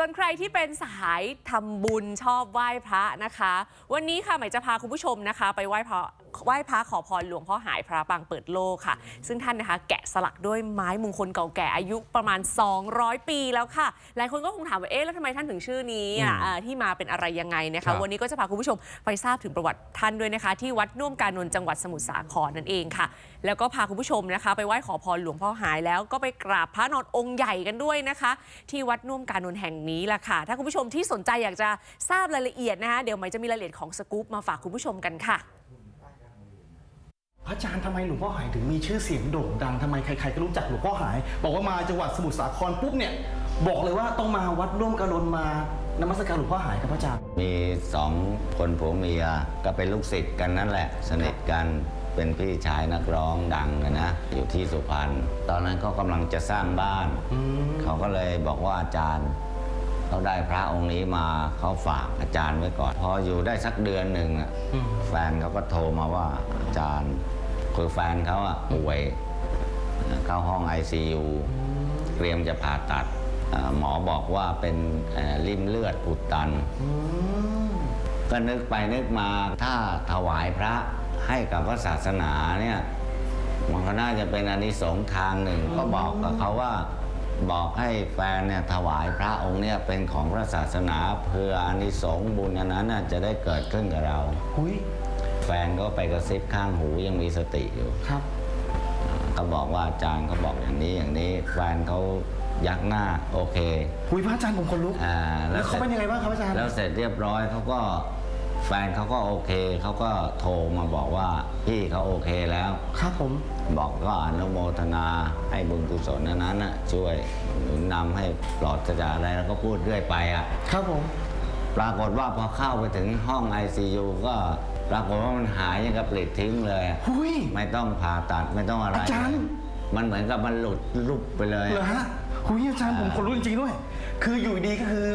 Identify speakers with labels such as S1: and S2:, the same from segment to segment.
S1: ส่วนใครที่เป็นสายทำบุญชอบไหว้พระนะคะ วันนี้ค่ะหมายจะพาคุณผู้ชมนะคะ ไปไหว้พระไหว้พระขอพรหลวงพ่อหายพระปางเปิดโลกค่ะ ซึ่งท่านนะคะแกะสลักด้วยไม้มงคลเก่าแก่อายุประมาณ 200 ปีแล้วค่ะ หลายคนก็คงถามว่าเอ๊ะแล้วทำไมท่านถึงชื่อนี้อะ
S2: อืม
S1: อ่าที่มาเป็นอะไรยังไงนะ
S2: ครั
S1: คะ
S2: บ
S1: วันนี้ก็จะพาคุณผู้ชมไปทราบถึงประวัติท่านด้วยนะคะ ที่วัดน่วมการนนท์จังหวัดสมุทรสาครนั่นเองค่ะ แล้วก็พาคุณผู้ชมนะคะ ไปไหว้ขอพรหลวงพ่อหายแล้วก็ไปกราบพระนอนองค์ใหญ่กันด้วยนะคะ ที่วัดน่วมการนนท์แห่งนี้ล่ะค่ะ ถ้าคุณผู้ชมที่สนใจอยากจะทราบรายละเอียดนะคะเดี๋ยวใหม่จะมีรายละเอียดของสกู๊ปมาฝากคุณผู้ชมกันค่ะ
S2: พระอาจารย์ทำไมหลวงพ่อหายถึงมีชื่อเสียงโด่งดังทำไมใครๆก็รู้จักหลวงพ่อหาย บอกว่ามาจังหวัดสมุทรสาครปุ๊บเนี่ย บอกเลยว่าต้องมาวัดร่วมกระลนมานมัสการหลวงพ่อหายครับพระอาจารย์
S3: มีสองคนผัวเมียก็เป็นลูกศิษย์กันนั่นแหละ สนิทกันเป็นพี่ชายนักร้องดังอะนะอยู่ที่สุพรรณตอนนั้นเขากำลังจะสร้างบ้าน
S2: อืม
S3: เขาก็เลยบอกว่าอาจารย์เขาได้พระองค์นี้มาเขาฝากอาจารย์ไว้ก่อน พออยู่ได้สักเดือนหนึ่งอะ
S2: อืม
S3: แฟนเขาก็โทรมาว่าอาจารย์ คือแฟนเขาอะป่วยเข้าห้อง ICU เตรียมจะผ่าตัดเอ่อหมอบอกว่าเป็นเอ่อริ่มเลือดอุดตัน
S2: อืม
S3: ก็นึกไปนึกมาถ้าถวายพระให้กับพระศาสนาเนี่ยมันก็น่าจะเป็นอานิสงส์ทางหนึ่ง ก็บอกกับเขาว่าบอกให้แฟนเนี่ยถวายพระองค์เนี่ยเป็นของพระศาสนาเพื่ออานิสงส์บุญอันนั้นน่ะจะได้เกิดขึ้นกับเรา
S2: หุย
S3: แฟนก็ไปกระซิบข้างหูยังมีสติอยู่
S2: ครับ
S3: เขาบอกว่าอาจารย์เขาบอกอย่างนี้อย่างนี้แฟนเขายักหน้าโอเค
S2: หุยพระอาจารย์ผมคนลุก
S3: อ่า
S2: แล้วเขาเป็นยังไงบ้างครับอาจารย์
S3: แล้วเสร็จเรียบร้อยเขาก็แฟนเขาก็โอเคเขาก็โทรมาบอกว่าพี่เขาโอเคแล้ว
S2: ครับผม
S3: บอกก็อนุโมทนาให้บุญกุศลนั้นนั้นน่ะช่วยหนุนนำให้ปลอดจากอะไรแล้วก็พูดเรื่อยไปอะ
S2: ครับผม
S3: ปรากฏว่าพอเข้าไปถึงห้อง ICU ก็ปรากฏว่ามันหายอย่างกับปลิดทิ้งเลยอะ
S2: หุย
S3: ไม่ต้องผ่าตัดไม่ต้องอะไร
S2: อาจารย์
S3: มันเหมือนกับมันหลุดลุบไปเลย
S2: เหรอฮะหุยอาจารย์ผมคนลุกจริงๆด้วย คืออยู่ดีก็คือ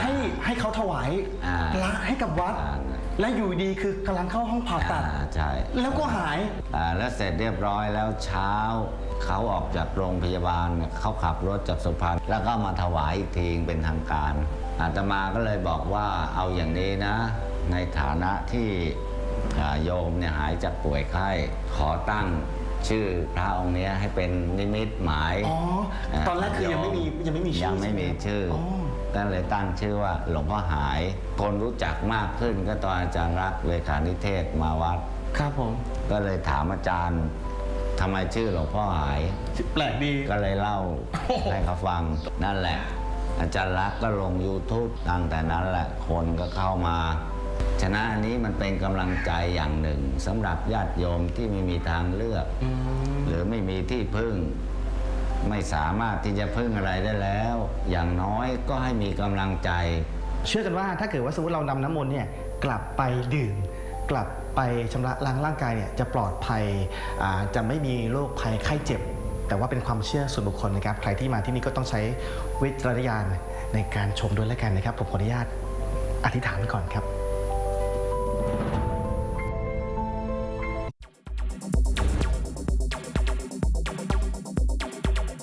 S2: ให้ให้เขาถวาย
S3: อ่า
S2: พระให้กับวัด
S3: อ่า
S2: และอยู่ดีคือกำลังเข้าห้องผ่าตัด
S3: อ่าใช่
S2: แล้วก็หาย
S3: อ่าแล้วเสร็จเรียบร้อยแล้วเช้า เขาออกจากโรงพยาบาลเนี่ยเขาขับรถจากสุพรรณแล้วก็มาถวายอีกทีเป็นทางการ อาตมาก็เลยบอกว่าเอาอย่างนี้นะ ในฐานะที่อ่าโยมเนี่ยหายจากป่วยไข้ขอตั้งชื่อพระองค์เนี้ยให้เป็นนิมิตหมาย
S2: อ๋อตอนแรกคือยังไม่มียังไม่มีชื่อ
S3: ยังไม่มีชื่อ
S2: อ๋อ
S3: ก็เลยตั้งชื่อว่าหลวงพ่อหาย คนรู้จักมากขึ้นก็ตอนอาจารย์รักษณ์เลขานิเทศมาวัด
S2: ครับผม
S3: ก็เลยถามอาจารย์ทำไมชื่อหลวงพ่อหาย
S2: แปลกดี
S3: ก็เลยเล่า
S2: โอ้โห
S3: ให้เขาฟังนั่นแหละ อาจารย์รักษณ์ก็ลง YouTube ตั้งแต่นั้นแหละคนก็เข้ามาฉะนั้นอันนี้มันเป็นกำลังใจอย่างหนึ่งสำหรับญาติโยมที่ไม่มีทางเลือก
S2: อืม
S3: หรือไม่มีที่พึ่ง ไม่สามารถที่จะพึ่งอะไรได้แล้ว อย่างน้อยก็ให้มีกำลังใจ
S2: เชื่อกันว่าถ้าเกิดว่าสมมติเรานำน้ำมนต์เนี่ยกลับไปดื่ม กลับไปชำระล้างร่างกายเนี่ยจะปลอดภัยอ่าจะไม่มีโรคภัยไข้เจ็บ แต่ว่าเป็นความเชื่อส่วนบุคคลนะครับ ใครที่มาที่นี่ก็ต้องใช้วิจารณญาณในการชมด้วยแล้วกันนะครับ ผมขออนุญาตอธิษฐานไว้ก่อนครับ